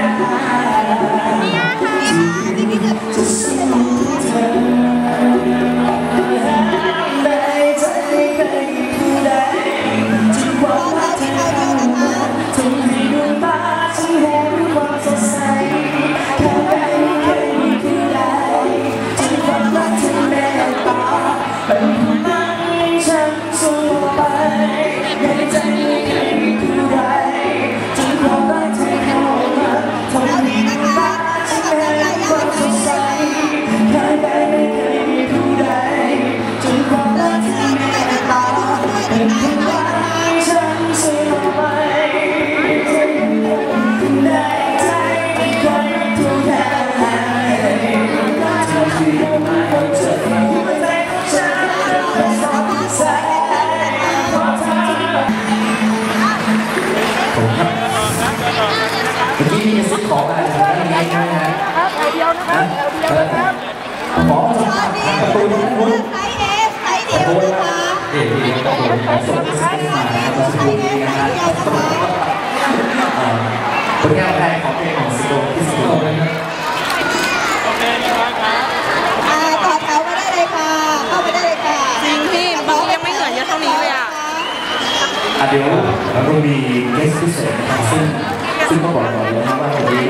terra. ผลงานเพลของเพลงของสิงโตที่สิงโตนะต่อแถวมาได้เลยค่ะ เข้ามาได้เลยค่ะจริงพี่บางยังไม่เหนื่อยยอะเท่านี้เลยอะเดี๋ยวเราก็มีเกสพิเศษนะครับซึ่งซึ่งก็บอกเราว่าวันนี้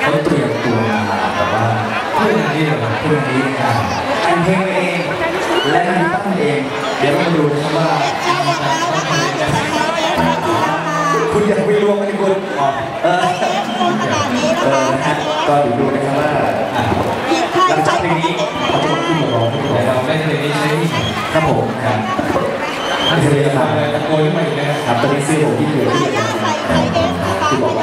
เขาเตรียมตัวมาแต่ว่าเพื่อนนี้เหรอคพื่อนนี้นะครับเพลงเองและนั่งตั้งเอง เดี๋ยวเรมาดูนะครับว่า อย่าไปรวมกันคุณเออขนาดนี้นะคะก็เดี๋ยวดูนะครับว่าหลังจากเพลงนี้เขาจะมาขึ้นมาร้องเราได้เพลงนี้ใช้ครับผมครับท่านเสียครับตะโกนมาอีกนะครับตอนนี้เสื้อผมที่เหลือที่อที่บอกไว้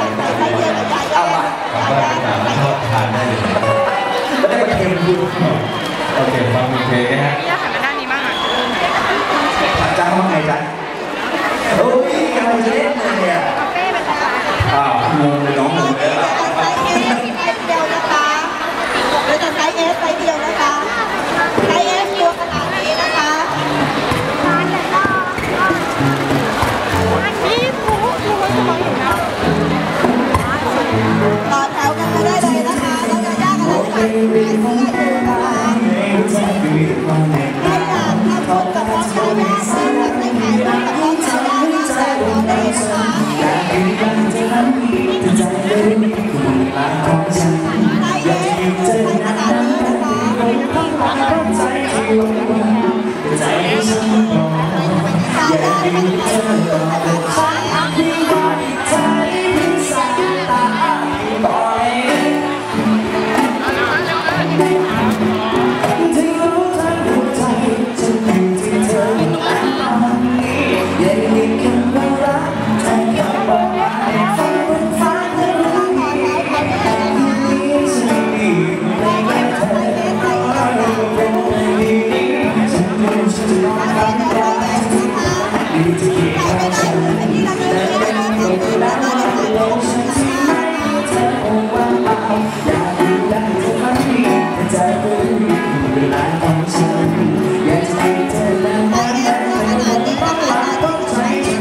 เอามากลับบ้านกลับาทอดทานได้เลยแล้วได้มาเค็มคุณโอเคฟังเพลงนะฮะ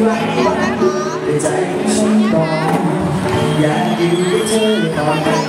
归还于你在的星光一点点姿态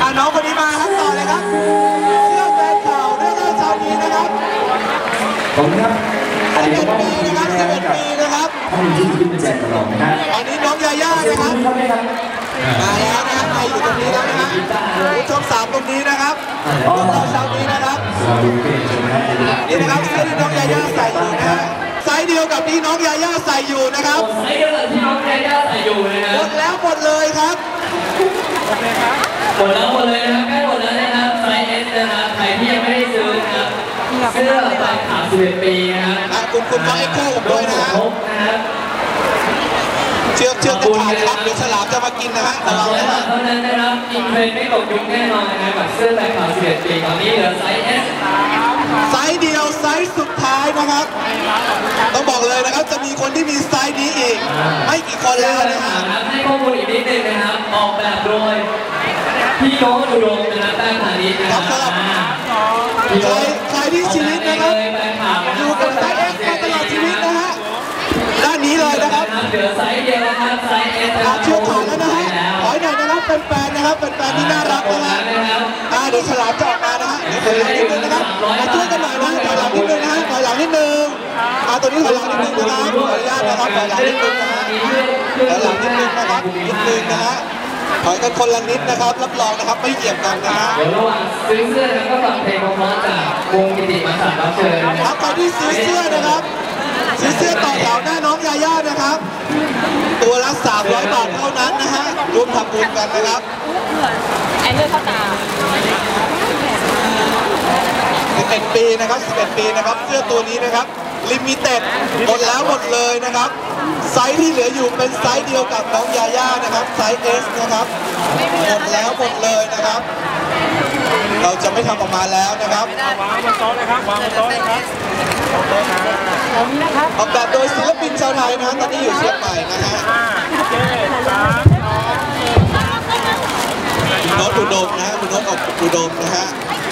อะน้องคนนี้มาครับต่อเลยครับเชื่อแฟนเก่าด้วยนะชาวนี้นะครับผมครับสิบอ็ดปีนครับสิบเอ็ดปีนะครับท่านที่นแจกนะครับอันนี้น้องยาย่านะครับมาแล้วนะครับมาอยู่ตรงนี้แล้วนะฮะผู้ชมสามตรงนี้นะครับน้องชาวนี้นะครับนี่นะครับเสื้อที่น้องยาย่าใส่อยู่นะฮะไซส์เดียวกับที่น้องยาย่าใส่อยู่นะครับไซส์เดียวกับที่น้องยาย่าใส่อยู่นะฮะหมดแล้วหมดเลยครับ หมดแล้วหมดเลยนะครับใกล้หมดแล้วนะครับไซส์เอสนะครับใครที่ยังไม่ได้ซื้อนะครับเสื้อลายขาว11ปีนะครับอะคุณคุณน้องเอ็กโคผมด้วยนะฮะครบนะครับ เชือกเชือกจะขาดนะครับเดี๋ยวฉลามจะมากินนะฮะสระองวังร้อยนะบาฮะทเท่านั้นนะครับอินเทรนด์ไม่ตกยุคแน่นอนนะครับกับเสื้อลายขาว11ปีตอนนี้เหลือไซส์เอสไซส์เดียวไซส์สุดท้ายนะครับ ต้องบอกเลยนะครับจะมีคนที่มีไซส์นี้อีก ไม่กี่คนเสื้แล้อวลายนะขาฮะวนะครับให้ข้อมูลอีกนิดนึงนะครับออกแบบโดยพี่โน้ตอุดมนะครับแป้งพาณิชย์นะครับอ่าพี่ใครโน้ตใครที่ชีวิตนะครับแป้งขาวนะอยู่กับไซส์ นะครับไซส์เอสอาเชือกขาดแล้วนะฮะถอยหน่อยนะครับเป็นแฟนๆนะครับเป็นแฟนที่น่ารักนะฮะอ่าเดี๋ยวฉลามจะออกมานะฮะเดี๋ยวถอยหลังนิดนึงนะครับมาช่วยกันหน่อยนะถอยหลังนิดนึงนะฮะถอยหลังนิดนึงอ่าตัวนี้ถอยหลังนิดนึงนะครับขออนุญาตนะครับถอยหลังนิดนึงนะฮะถอยหลังนิดนึงนะครับนิดนึงนะฮะถอยกันคนละนิดนะครับรับรองนะครับไม่เหยียบกันนะฮะ เดี๋ยวระหว่างซื้อเสื้อนะครับก็ฟังเพลงเพราะๆจากวงกิติมาสันรับเชิญนะคครัรับบใครที่ซื้อเสื้อนะครับ ซื้อเสื้อต่อแถวหน้าน้องยาย่านะครับ ตัวละ300 บาทเท่านั้นนะฮะร่วมทำบุญกันนะครับไอ้เลือดเข้าตา11 ปีนะครับ 11 ปีนะครับ เสื้อตัวนี้นะครับ ลิมิเต็ด หมดแล้วหมดเลยนะครับ ไซส์ที่เหลืออยู่เป็นไซส์เดียวกับน้องยาย่านะครับ ไซส์ S นะครับ หมดแล้วหมดเลยนะครับ เราจะไม่ทำออกมาแล้วนะครับวางบนโต๊ะเลยครับวางบนโต๊ะเลยครับ บนโต๊ะครับออกแบบโดยศิลปินชาวไทยนะตอนนี้อยู่เชียงใหม่นะฮะห้าเจ็ดสามคุณโน้ตอุดมนะฮะคุณโน้ตอุดมนะฮะ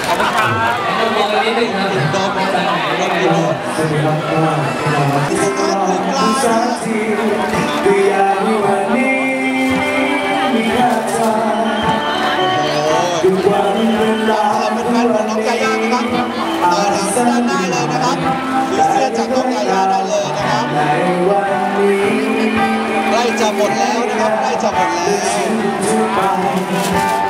ขอบคุณครับให้มองนิดนึงครับอุดมมาจากไหนอุดมอุดมที่สำคัญคือปลานะฮะโอ้ยเราเป็นแฟนของน้องยาย่านะครับต่อแถวด้านหน้าเลย หมดแล้วนะครับใกล้จะหมดแล้ว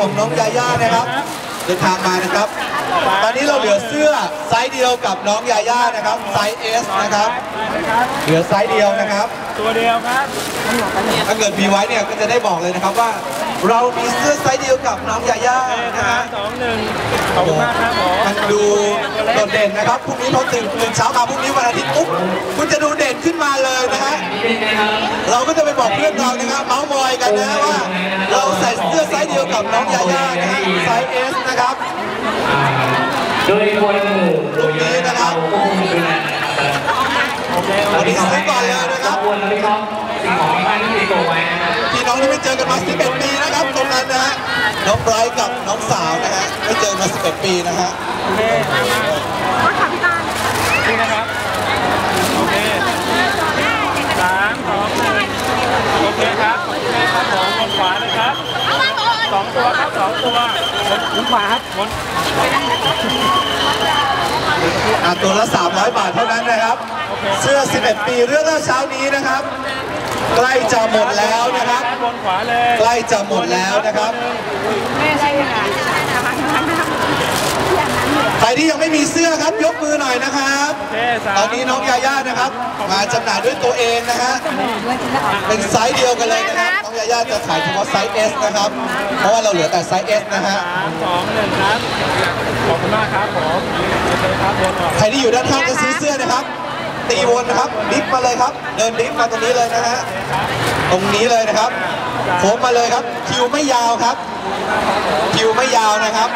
ของน้องยาย่านะครับ เดินทางมานะครับ ตอนนี้เราเหลือเสื้อไซส์เดียวกับน้องยาย่านะครับไซส์ S นะครับ เหลือไซส์เดียวนะครับ ตัวเดียวครับ ถ้าเกิดมีไว้เนี่ยก็จะได้บอกเลยนะครับว่า เรามีเสื้อไซส์เดียวกับน้องยาย่าเจ็ดนะสาฮะมสองหนึ่งขอบคุณมากครับผมมันดูโดดเด่นนะครับพรุ่งนี้พอตื่นตื่นเช้ามาพรุ่งนี้วันอาทิตย์ปุ๊บคุณจะดูเด่นขึ้นมาเลยนะฮะนิดนึงนะครับเราก็จะไปบอกเพื่อนเรานะครับเมาส์มอยกันนะฮะว่า เราใส่เสื้อไซส์เดียวกับน้องยาย่านะฮะไซส์ S นะครับโดยคนหมู่โดยเยอะนะครับควบคุมดูแลโอเคโอวันเคนี้ซื้อก่อนเลยนะครับควรและไม่ชอบสิ่งของที่บ้านที่ติดตัวไว้นะครับพี่น้องที่ไม่เจอกันมา11ปีนะ ครับตรงนั้นนะฮะน้องไบรท์กับน้องสาวนะฮะไม่เจอมา 11 ปีนะฮะโอเคมามานี่นะครับ โอเคสามสองหนึ่งโอเคครับโอเคครับผมบนขวาเลยครับสองตัวครับสองตัวบนบนขวาครับบนอะตัวละ 300 บาทเท่านั้นนะครับ เสื้อ 11 ปีเรื่องเล่าเช้านี้นะครับ ใกล้จะหมดแล้วนะครับ บนขวาเลยใกล้จะหมดแล้วนะครับใครที่ยังไม่มีเสื้อครับยกมือหน่อยนะครับ โอเคสามตอนนี้น้องยาย่านะครับ มาจำหน่ายด้วยตัวเองนะฮะเป็นไซส์เดียวกันเลยนะครับน้องยาย่าจะขายเฉพาะไซส์ S นะครับ เพราะว่าเราเหลือแต่ไซส์ S นะฮะสามสองหนึ่งครับ ขอบคุณมากครับผมโอเคครับใครที่อยู่ด้านข้างจะซื้อเสื้อนะครับ ตีวนนะครับดิฟมาเลยครับ เดินดิฟมาตรงนี้เลยนะฮะตรงนี้เลยนะครับโค้งมาเลยครับ คิวไม่ยาวครับ คิวไม่ยาวนะครับ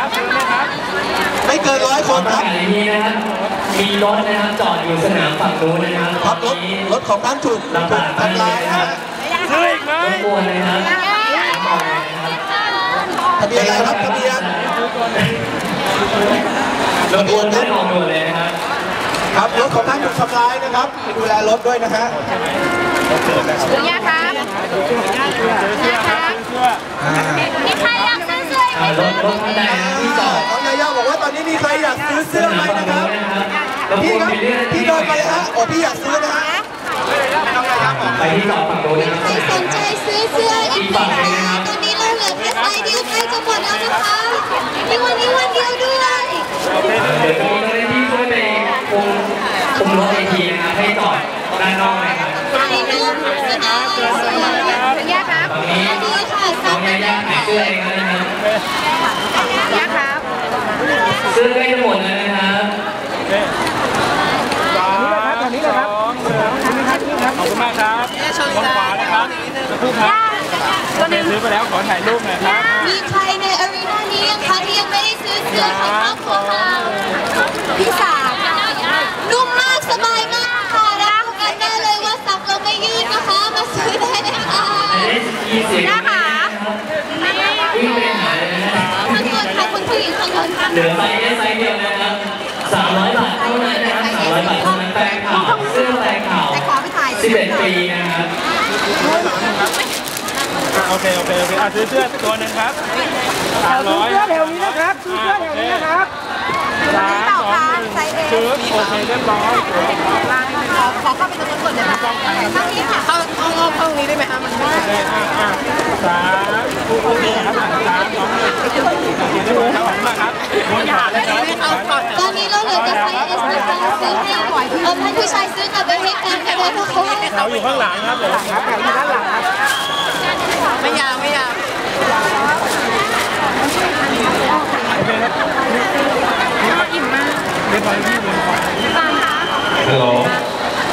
ไม่เกินร้อยคขอนประครับกาศอย่างนี้นะครับมีรถนะครับจอดอยู่สนามฝั่งนู้นนะครับครับรถนี้รถของท่านถูกถูกทำลายนะฮะซื้ออีกไหมรบกวนนะครับทะเบียนอะไรครับทะเบียนรบกวนขึ้นออกด่วนเลยนะครับ ครับรถของท่านถูกทำลายนะครับไปดูแลรถด้วยนะฮะคุณย่าครับย่าครับเสื้ออ่ามีใครอยากซื้อเสื้ออีกไหมอ่ารถรถท่านใดนะครับที่จอดน้องยาย่าบอกว่าตอนนี้มีใครอยากซื้อเสื้อไหมนะครับรบกพี่วนครับไปเลื่อนพี่ที่เดินมาเลยฮะโอ้พี่อยากซื้อนะฮะน้องยาย่าบอกไปที่จอดฝั่งนู้นนะครับใครสนใจซื้อเสื้ออีกไหม เสื้อใกล้จะหมดแล้วนะครับสามสองหนึ่งขอบคุณมากครับคนขวานะครับสักครู่ครับโอเคซื้อไปแล้วขอถ่ายรูปหน่อยครับ มีใครในอารีนานี้ยังคะที่ยังไม่ได้ซื้อเสื้อของครอบครัวเราพี่สาว 11ปีนะครับโอเคโอเคโอเคอะซื้อเสื้อตัวหนึ่งครับสามร้อยซื้อเสื้อแถวนี้นะครับซื้อเสื้อแถวนี้นะครับสามสองหนึ่งซื้อโอเคเรียบร้อยขอเข้าไปตรงนั้นก่อนได้ไหมทางนี้ค่ะเข้าเข้าเข้าตรงนี้ได้ไหมคะมันได้โอเคอะอะสามโอเคครับอะสามสองหนึ่งโอเคเรียบร้อยครับขอบคุณมากครับบนขาเลยครับตอนนี้เราเหลือแต่ไซส์ S นะคะ ซื้อให้เออท่านผู้ชายซื้อกลับไปให้แฟนกันเลยนะคะแถวอยู่ข้างหลังครับผมครับแถวอยู่ด้านหลังครับไม่ยาวไม่ยาวเรียบร้อยที่บนขวาฮัลโหล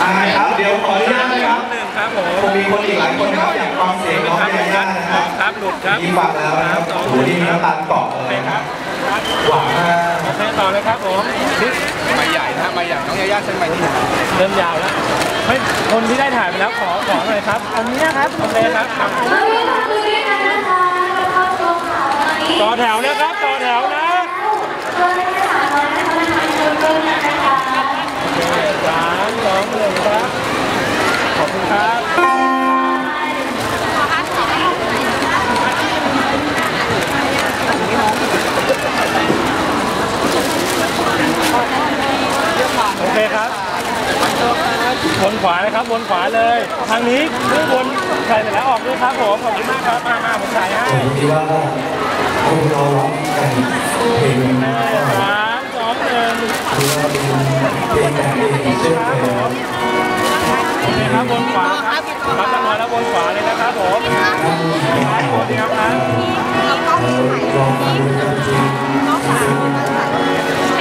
อ่าครับเดี๋ยวขออนุญาตนะครับหนึ่งครับผมคงมีคนอีกหลายคนนะครับอยากฟังเสียงน้องยาย่านะฮะครับหลุดครับที่ฟังแล้วนะครับโอ้โหนี่มีน้ำตาลเกาะเลยนะครับหวานมากโอเคต่อเลยครับผม ใบใหญ่นะใบใหญ่น้องยาย่าเส้นใบที่ไหนเริ่มยาวแล้วเฮ้ยคนที่ได้ถ่ายไปแล้วขอขอหน่อยครับอันนี้นะครับโอเคครับครับต่อแถวนะครับต่อแถวนะสามสองหนึ่งครับขอบคุณครับ โอเคครับวนขวานะครับวนขวาเลย ทางนี้ด้วยวนใส่เสร็จแล้วออกด้วยครับผมขอบคุณมากครับมามาผมถ่ายให้ผมคิดว่าคงเราร้องกันเพลงนี้นะสามสองหนึ่งคือว่าเป็นเพลงแต่งเองเช่นเคยโอเคครับวนขวาครับรับรางวัลแล้ววนขวาเลยนะครับผมครับผมดีครับครับลองฟังดู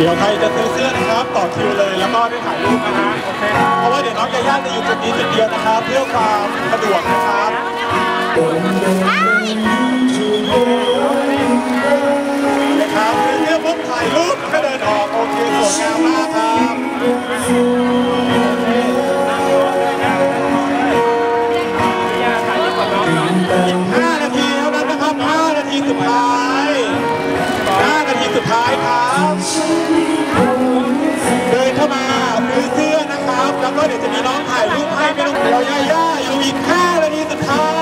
เดี๋ยวใครจะซื้อเสื้อนะครับต่อคิวเลย แล้วก็ได้ถ่ายรูปนะฮะเครับเพราะว่าเดี๋ยวน้องยาย่าจะอยู่จุดนี้จุดเดียวนะครับเพื่อความสะดวกนะครับนะครับซื้อเสื้อปุ๊บถ่ายรูปแล้วก็เดินออกโอเคสวยงามมากครับ15นาทีเท่านั้นนะครับ5นาทีสุดท้าย5นาที สุดท้ายครับเดินเข้ามาซื้อเสื้อนะครับ แล้วก็เดี๋ยวจะมีน้องถ่ายรูปให้ไม่ต้องเดี๋ยวยาย่าอยู่อีก5นาทีสุดท้าย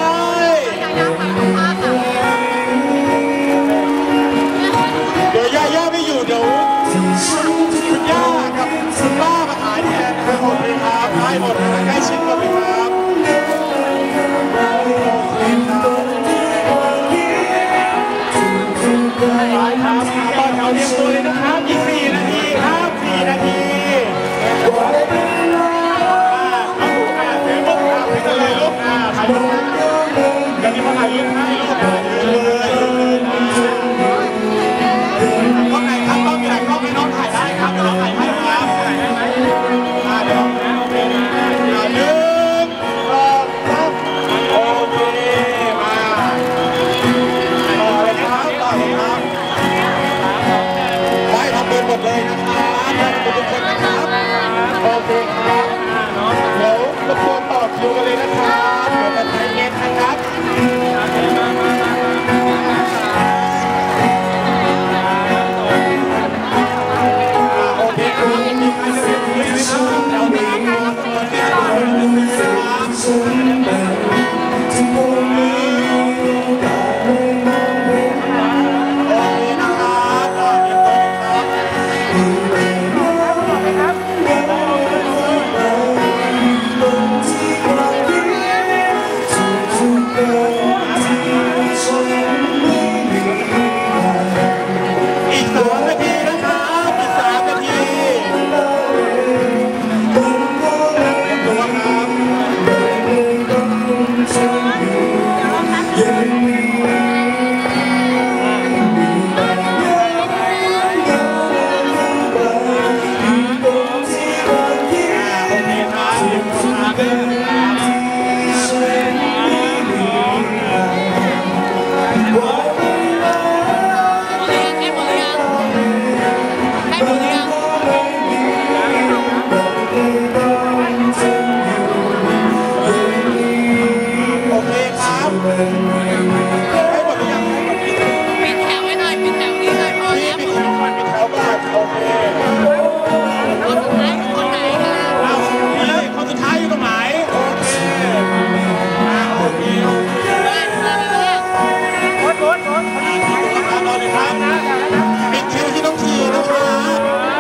ปิดคิวที่น้องทีนะครั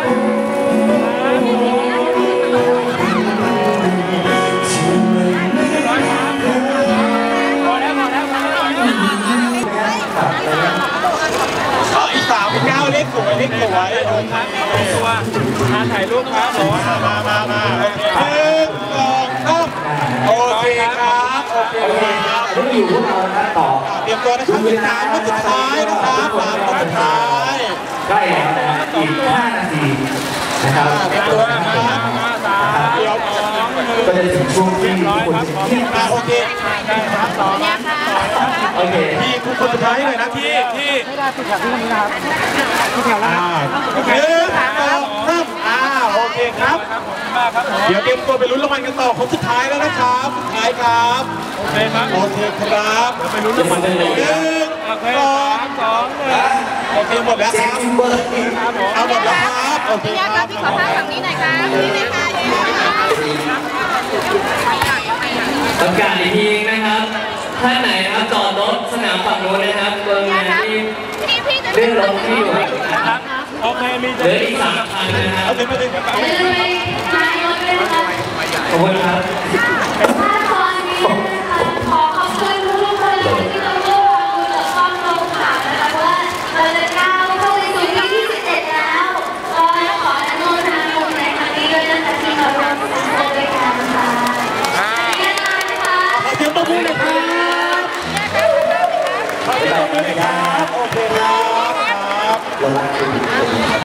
บพอแล้วพอแล้วพอแล้วอ๋ออีกสามเก้าเลขสวยเลขสวยตัวมาถ่ายรูปครับมามามามาหนึ่งสองสามโอเคครับ โอเคครับรุ่นอยู่พวกเรานะต่อเตรียมตัวนะครับอีกสามคนสุดท้ายนะครับสามคนสุดท้ายใกล้แล้วนะครับอีก5นาทีนะครับเตรียมตัวนะครับมาสามเดี๋ยวสองหนึ่งก็จะถึงช่วงที่ทุกคนจะเงียบอ่าโอเคได้ครับสองเนี่ยค่ะโอเคพี่คุณคนสุดท้ายหน่อยนะที่พี่ที่อ่าหนึ่งสองสามอ่าโอ เคครับครับผมมากครับผมเดี๋ยวเตรียมตัวไปลุ้นรางวัลกันต่อคนสุดท้ายแล้วนะครับสุดท้ายครับ โอเคครับ โอเคครับไปลุ้นรางวัลกันเลยหนึ่งโอเคสองสามสองหนึ่งโอเคหมดแล้วครับครับผมเอาหมดแล้วครับโอเคพี่คยารัค่ะบพี่ขอภาพฝั่งนี้หน่อยค่ะนี่เลยค่ะนี่เลยค่ะประกาศอีกทีนะครับท่านไหนนะครับจอดรถสนามฝั่งโน้นนะครับเบอร์งานที่พี่พี่จะเลื่อนรถที่อยู่ครับ โอเค มีเหลืออีกสามพันนะครับเอาเดี๋ยวมาเดี๋ยวขอบคุณครับขอขอบคุณทุกๆคนเลยที่มาร่วมทำบุญกับครอบครัวนะคราะว่าเราจะก้าเข้าไปสู่ปีที่11แล้วก็ขออนุโมทนาบุญในคันนี้ด้วยนะคะที่มาร่วมสร้างด้วยกันค่ะมีงานนะคะขอบมือหน่อยครับขอบมือหน่อยครับ โอเคครับ もう一度。